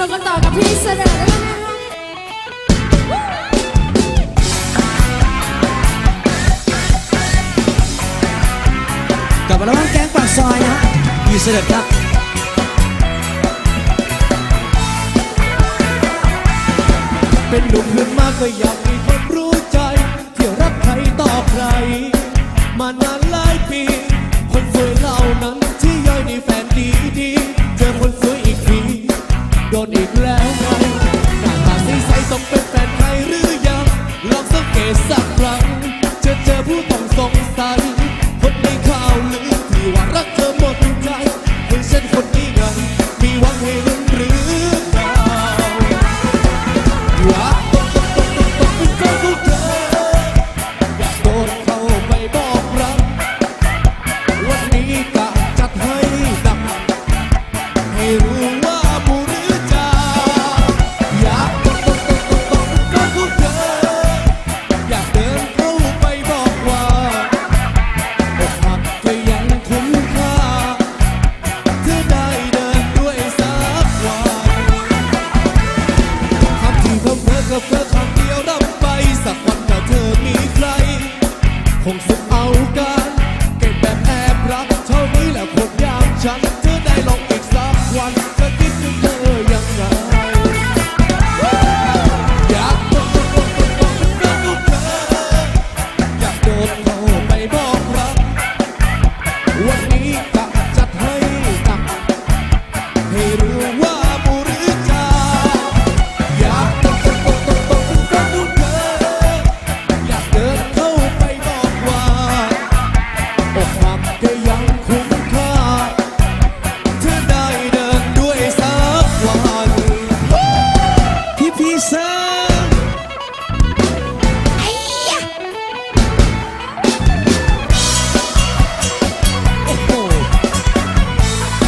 นุกกันต่อกับพี่เสนอได้ไกับราแล้แก๊งปากซอยนะพี่เสนอครับเป็นหนุ่มขึ้นมากก็อยากมีคนรู้ใจ เที่ยวรักใครต่อใคร มานาน ดนอีกแล้วไงหน้าตาใสๆต้องเป็นแฟนใครหรือยังลองสังเกตสักครั้ง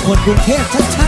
คนกรุงเทพชัด